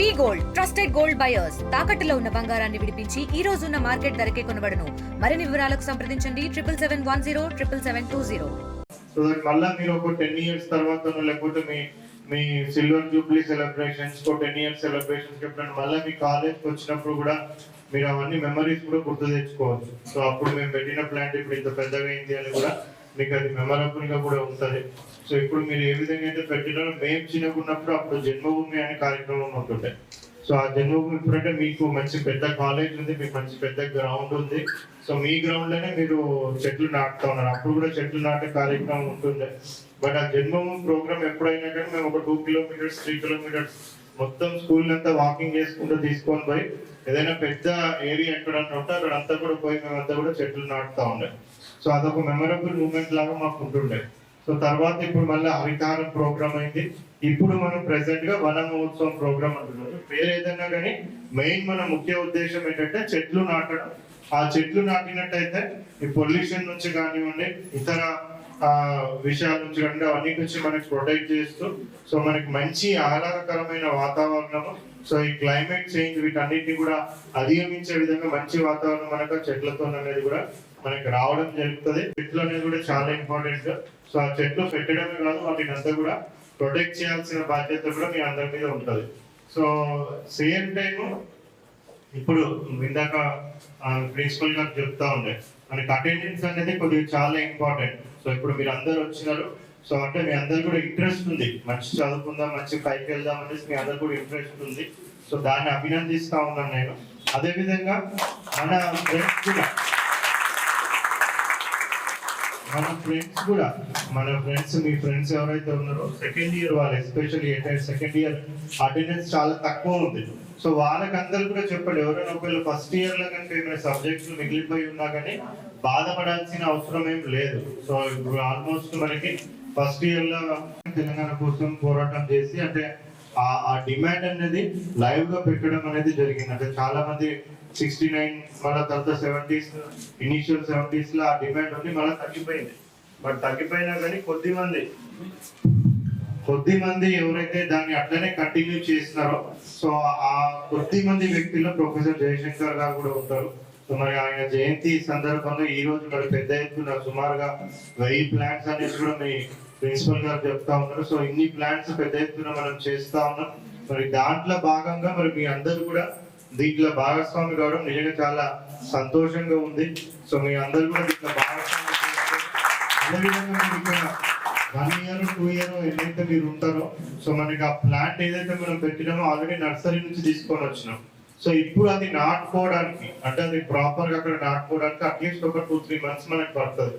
V gold trusted gold buyers. తాకట్టులో ఉన్న బంగారాన్ని విడిపించి ఈ రోజు ఉన్న మార్కెట్ ధరకే కొనబడను. మరిన్ని వివరాలకు సంప్రదించండి. Triple seven one zero triple seven two zero. So that మళ్ళీ మీరు ఒక టెన్ ఇయర్స్ తర్వాత లేకపోతే మీ మీ సిల్వర్ జూబ్లీ సెలబ్రేషన్స్ కో టెన్ ఇయర్స్ సెలబ్రేషన్స్ ఎప్పుడైనా మళ్ళీ మీ కాలేజ్కి వచ్చినప్పుడు కూడా మీరు అవన్నీ మెమరీస్ కూడా గుర్తు తెచ్చుకోవచ్చు. సో అప్పుడు మేము పెట్టిన ప్లాంట్ ఇప్పుడు ఇంత పెద్దగా అయింది అని కూడా మీకు అది మెమరబుల్గా కూడా ఉంటుంది. సో ఇప్పుడు మీరు ఏ విధంగా అయితే పెట్టినారో మేము చిన్నకున్నప్పుడు అప్పుడు జన్మభూమి అనే కార్యక్రమం ఉంటుండే సో ఆ జన్మభూమి ఇప్పుడంటే మీకు మంచి పెద్ద కాలేజ్ ఉంది మీకు మంచి పెద్ద గ్రౌండ్ ఉంది. సో మీ గ్రౌండ్లోనే మీరు చెట్లు నాటుతా ఉన్నారు. అప్పుడు కూడా చెట్లు నాటే కార్యక్రమం ఉంటుండే. బట్ ఆ జన్మభూమి ప్రోగ్రామ్ ఎప్పుడైనా కానీ మేము ఒక టూ కిలోమీటర్స్ త్రీ కిలోమీటర్స్ మొత్తం స్కూల్ అంతా వాకింగ్ చేసుకుంటూ తీసుకొని పోయి ఏదైనా పెద్ద ఏరియా ఎక్కడన్నా ఉంటే అక్కడ అంతా కూడా పోయి మేమంతా కూడా చెట్లు నాటుతా ఉండే సో అదొక మెమరబుల్ మూమెంట్ లాగా మాకు ఉంటుండే. సో తర్వాత ఇప్పుడు మళ్ళీ హరితారం ప్రోగ్రామ్ అయింది. ఇప్పుడు మనం ప్రెసెంట్గా వన మహోత్సవం ప్రోగ్రామ్ అంటున్నారు పేరు ఏదైనా కానీ మెయిన్ మన ముఖ్య ఉద్దేశం ఏంటంటే చెట్లు నాటడం. ఆ చెట్లు నాటినట్టయితే ఈ పొల్యూషన్ నుంచి కానివ్వండి ఇతర విషయాల నుంచి కానీ అన్నిటి నుంచి మనకి ప్రొటెక్ట్ చేస్తూ సో మనకి మంచి ఆహ్లాదకరమైన వాతావరణము సో ఈ క్లైమేట్ చేంజ్ వీటన్నిటిని కూడా అధిగమించే విధంగా మంచి వాతావరణం మనకు చెట్లతో అనేది కూడా మనకి రావడం జరుగుతుంది. చెట్లు అనేది కూడా చాలా ఇంపార్టెంట్ సో ఆ చెట్లు పెట్టడమే కాదు వాటిని అంతా కూడా ప్రొటెక్ట్ చేయాల్సిన బాధ్యత కూడా మీ అందరి మీద ఉంటుంది. సో సేమ్ టైము ఇప్పుడు ఇందాక ప్రిన్సిపల్ గారు చెప్తా ఉండే. మనకి అటెండెన్స్ అనేది కొద్దిగా చాలా ఇంపార్టెంట్ సో ఇప్పుడు మీరు అందరు వచ్చినారు. సో అంటే మీ అందరు కూడా ఇంట్రెస్ట్ ఉంది. మంచి చదువుకుందాం మంచి పైకి వెళ్దాం అనేసి మీ అందరు కూడా ఇంట్రెస్ట్ ఉంది. సో దాన్ని అభినందిస్తా ఉన్నాను నేను. అదేవిధంగా మన ఫ్రెండ్స్ కూడా మన ఫ్రెండ్స్ కూడా మన ఫ్రెండ్స్ మీ ఫ్రెండ్స్ ఎవరైతే ఉన్నారో సెకండ్ ఇయర్ వాళ్ళు ఎస్పెషల్లీ సెకండ్ ఇయర్ అటెండెన్స్ చాలా తక్కువ ఉంది. సో వాళ్ళకి అందరు కూడా చెప్పండి ఎవరైనా ఒకవేళ ఫస్ట్ ఇయర్లో కనుక ఏమైనా సబ్జెక్ట్స్ మిగిలిపోయి ఉన్నా కానీ బాధపడాల్సిన అవసరం ఏం లేదు. సో ఇప్పుడు ఆల్మోస్ట్ మనకి ఫస్ట్ ఇయర్లో తెలంగాణ కోసం పోరాటం చేసి అంటే ఆ ఆ డిమాండ్ అనేది లైవ్గా పెట్టడం అనేది జరిగింది. అంటే చాలా మంది సిక్స్టీ నైన్ మళ్ళీ తర్వాత సెవెంటీస్ ఇనిషియల్ సెవెంటీస్లో ఆ డిమాండ్ ఉంది మళ్ళీ తగ్గిపోయింది. బట్ తగ్గిపోయినా కానీ కొద్ది మంది కొద్ది మంది ఎవరైతే దాన్ని అట్లనే కంటిన్యూ చేస్తున్నారో సో ఆ కొద్ది మంది వ్యక్తుల్లో ప్రొఫెసర్ జయశంకర్ గారు కూడా ఉంటారు. సో మరి ఆయన జయంతి సందర్భంగా ఈ రోజు మరి పెద్ద ఎత్తున సుమారుగా వెయ్యి ప్లాంట్స్ అనేది కూడా మీ ప్రిన్సిపల్ గారు చెప్తా ఉన్నారు. సో ఇన్ని ప్లాంట్స్ పెద్ద ఎత్తున మనం చేస్తా ఉన్నాం. మరి దాంట్లో భాగంగా మరి మీ అందరూ కూడా దీంట్లో భాగస్వామి కావడం నిజంగా చాలా సంతోషంగా ఉంది. సో మీ అందరూ కూడా దీంట్లో భాగస్వామి అదేవిధంగా మీరు ఇక్కడ వన్ ఇయర్ టూ ఇయర్ ఎన్నైతే మీరు ఉంటారో సో మనకి ఆ ప్లాంట్ ఏదైతే మనం పెట్టినామో ఆల్రెడీ నర్సరీ నుంచి తీసుకొని వచ్చినాం. సో ఇప్పుడు అది నాటుకోవడానికి అంటే అది ప్రాపర్గా అక్కడ నాటుకోవడానికి అట్లీస్ట్ ఒక టూ త్రీ మంత్స్ మనకి పడుతుంది.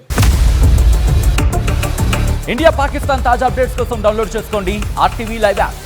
ఇండియా పాకిస్తాన్ తాజా అప్డేట్స్ కోసం డౌన్లోడ్ చేసుకోండి. RTV live app